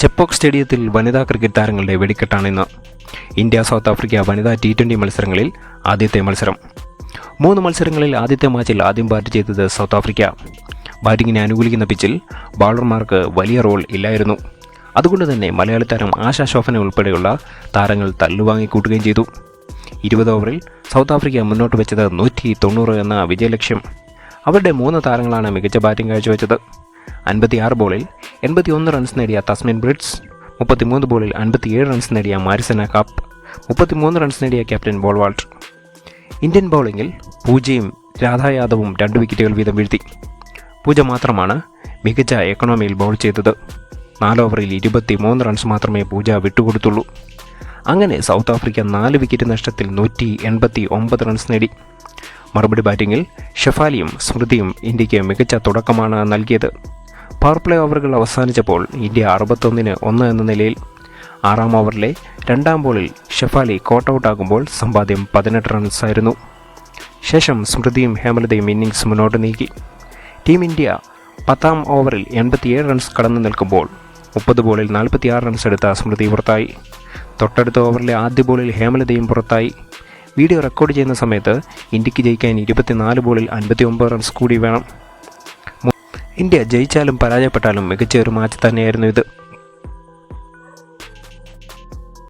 ചെപ്പോക്ക് സ്റ്റേഡിയത്തിൽ വനിതാ ക്രിക്കറ്റ് താരങ്ങളുടെ വെടിക്കെട്ടാണ് ഇന്ന് ഇന്ത്യ സൗത്ത് ആഫ്രിക്ക വനിതാ ടി ട്വന്റി മത്സരങ്ങളിൽ ആദ്യത്തെ മത്സരം. മൂന്ന് മത്സരങ്ങളിൽ ആദ്യത്തെ മാച്ചിൽ ആദ്യം ബാറ്റ് ചെയ്തത് സൗത്ത് ആഫ്രിക്ക. ബാറ്റിങ്ങിനെ അനുകൂലിക്കുന്ന പിച്ചിൽ ബൗളർമാർക്ക് വലിയ റോൾ ഇല്ലായിരുന്നു. അതുകൊണ്ട് തന്നെ മലയാളി താരം ആശാ ശോഭന ഉൾപ്പെടെയുള്ള താരങ്ങൾ തല്ലുവാങ്ങിക്കൂട്ടുകയും ചെയ്തു. ഇരുപത് ഓവറിൽ സൗത്ത് ആഫ്രിക്ക മുന്നോട്ട് വെച്ചത് നൂറ്റി തൊണ്ണൂറ് എന്ന വിജയലക്ഷ്യം. അവരുടെ മൂന്ന് താരങ്ങളാണ് മികച്ച ബാറ്റിംഗ് കാഴ്ചവെച്ചത്. അൻപത്തിയാറ് ബോളിൽ എൺപത്തിയൊന്ന് റൺസ് നേടിയ തസ്മിൻ ബ്രിഡ്സ് മുപ്പത്തിമൂന്ന് ബോളിൽ അൻപത്തിയേഴ് റൺസ് നേടിയ മാരിസന കാപ്പ് മുപ്പത്തിമൂന്ന് റൺസ് നേടിയ ക്യാപ്റ്റൻ ബോൾവാൾട്ട് ഇന്ത്യൻ ബൗളിങ്ങിൽ പൂജയും രാധാ യാദവും രണ്ട് വിക്കറ്റുകൾ വീതം വീഴ്ത്തി. പൂജ മാത്രമാണ് മികച്ച എക്കണോമിയിൽ ബൗൾ ചെയ്തത്. നാലോവറിൽ ഇരുപത്തി മൂന്ന് റൺസ് മാത്രമേ പൂജ വിട്ടുകൊടുത്തുള്ളൂ. അങ്ങനെ സൗത്ത് ആഫ്രിക്ക നാല് വിക്കറ്റ് നഷ്ടത്തിൽ നൂറ്റി എൺപത്തി ഒമ്പത് റൺസ് നേടി. മറുപടി ബാറ്റിങ്ങിൽ ഷെഫാലിയും സ്മൃതിയും ഇന്ത്യയ്ക്ക് മികച്ച തുടക്കമാണ് നൽകിയത്. പവർ പ്ലേ ഓവറുകൾ അവസാനിച്ചപ്പോൾ ഇന്ത്യ അറുപത്തൊന്നിന് ഒന്ന് എന്ന നിലയിൽ ആറാം ഓവറിലെ രണ്ടാം ബോളിൽ ഷെഫാലി ആകുമ്പോൾ സമ്പാദ്യം പതിനെട്ട് റൺസായിരുന്നു ശേഷം സ്മൃതിയും ഹേമലതയും ഇന്നിങ്സ് മുന്നോട്ട് നീക്കി. ടീം ഇന്ത്യ പത്താം ഓവറിൽ എൺപത്തിയേഴ് റൺസ് കടന്നു നിൽക്കുമ്പോൾ മുപ്പത് ബോളിൽ നാൽപ്പത്തിയാറ് റൺസ് എടുത്ത സ്മൃതി പുറത്തായി. തൊട്ടടുത്ത ഓവറിലെ ആദ്യ ബോളിൽ ഹേമലതയും പുറത്തായി. വീഡിയോ റെക്കോർഡ് ചെയ്യുന്ന സമയത്ത് ഇന്ത്യയ്ക്ക് ജയിക്കാൻ ഇരുപത്തിനാല് ബോളിൽ അൻപത്തി റൺസ് കൂടി വേണം. ഇന്ത്യ ജയിച്ചാലും പരാജയപ്പെട്ടാലും മികച്ച ഒരു മാച്ച് തന്നെയായിരുന്നു ഇത്.